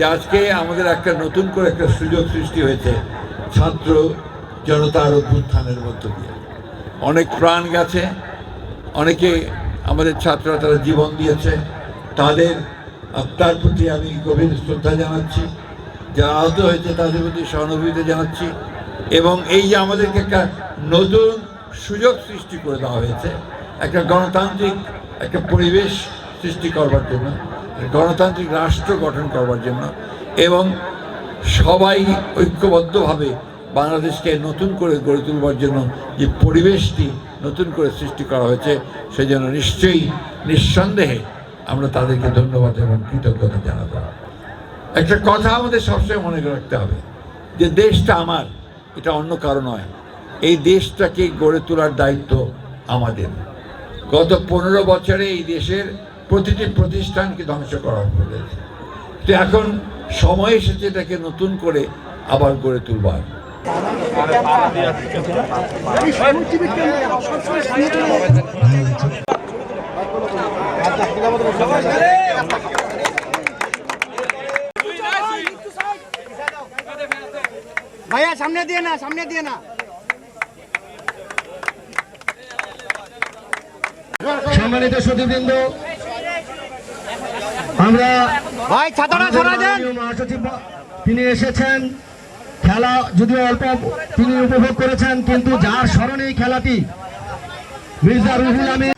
যে আজকে আমাদের একটা নতুন করে একটা সুযোগ সৃষ্টি হয়েছে ছাত্র জনতার অভ্যুত্থানের মধ্য দিয়ে। অনেক প্রাণ গেছে, অনেকে আমাদের ছাত্ররা তারা জীবন দিয়েছে। তাদের আত্মার প্রতি আমি গভীর শ্রদ্ধা জানাচ্ছি, যারা আহত হয়েছে তাদের প্রতি সহানুভূতি জানাচ্ছি। এবং এই যে আমাদেরকে একটা নতুন সুযোগ সৃষ্টি করে দেওয়া হয়েছে, একটা গণতান্ত্রিক, একটা পরিবেশ সৃষ্টি করবার জন্য। গণতান্ত্রিক রাষ্ট্র গঠন করবার জন্য এবং সবাই ঐক্যবদ্ধভাবে বাংলাদেশকে নতুন করে গড়ে তুলবার জন্য যে পরিবেশটি নতুন করে সৃষ্টি করা হয়েছে, সেই জন্য নিশ্চয়ই নিঃসন্দেহে আমরা তাদেরকে ধন্যবাদ এবং কৃতজ্ঞতা জানাব। একটা কথা আমাদের সবসময় মনে রাখতে হবে যে দেশটা আমার, এটা অন্য কারও নয়। এই দেশটাকে গড়ে তোলার দায়িত্ব আমাদের। গত পনেরো বছরে এই দেশের প্রতিটি প্রতিষ্ঠানকে ধ্বংস করা হয়েছে তো এখন সময় এসেছে এটাকে নতুন করে আবার গড়ে তুলবার। ভাইয়া সামনে দিয়ে না সামনে দিয়ে না। সম্মানিত সুদীবৃন্দ আমরা ভাই ছাতাটা সরা দেন। তিনি এসেছেন। খেলা যদিও অল্প তিনি উপভোগ করেছেন কিন্তু যার স্মরণে খেলাটি মির্জা রুহুল আমিন